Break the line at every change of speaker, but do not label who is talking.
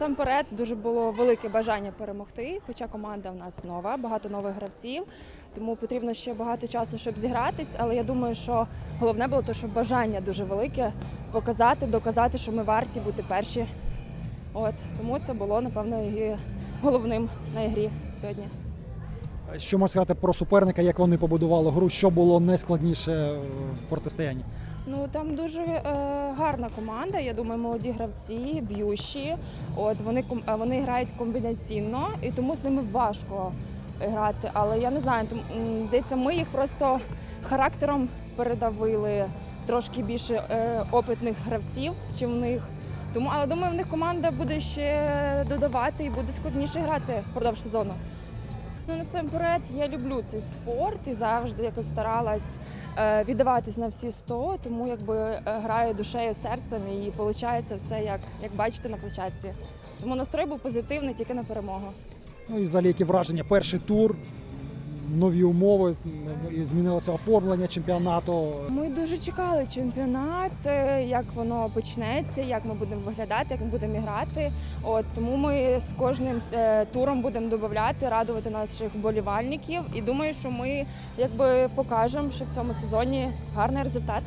Насамперед дуже було велике бажання перемогти, хоча команда в нас нова, багато нових гравців, тому потрібно ще багато часу, щоб зігратись. Але я думаю, що головне було те, що бажання дуже велике показати, доказати, що ми варті бути перші. От тому це було напевно і головним на ігрі сьогодні.
Що можна сказати про суперника, як вони побудували гру, що було найскладніше в протистоянні?
Ну там дуже е, гарна команда. Я думаю, молоді гравці, б'ющі. От вони е, вони грають комбінаційно, і тому з ними важко грати. Але я не знаю, там, здається, ми їх просто характером передавили трошки більше е, опитних гравців, чим в них. Тому, але думаю, в них команда буде ще додавати і буде складніше грати впродовж сезону. Ну насамперед, я люблю цей спорт і завжди якось старалась е, віддаватись на всі 100, тому якби е, граю душею, серцем і виходить все як, як бачите на площадці. Тому настрой був позитивний тільки на перемогу.
Ну і взагалі які враження? Перший тур, нові умови, і змінилося оформлення чемпіонату.
Ми дуже чекали чемпіонат, е, як воно почнеться, як ми будемо виглядати, як ми будемо грати. От тому ми з кожним е, туром будемо додати, радувати наших вболівальників. І думаю, що ми якби покажемо ще в цьому сезоні гарний результат.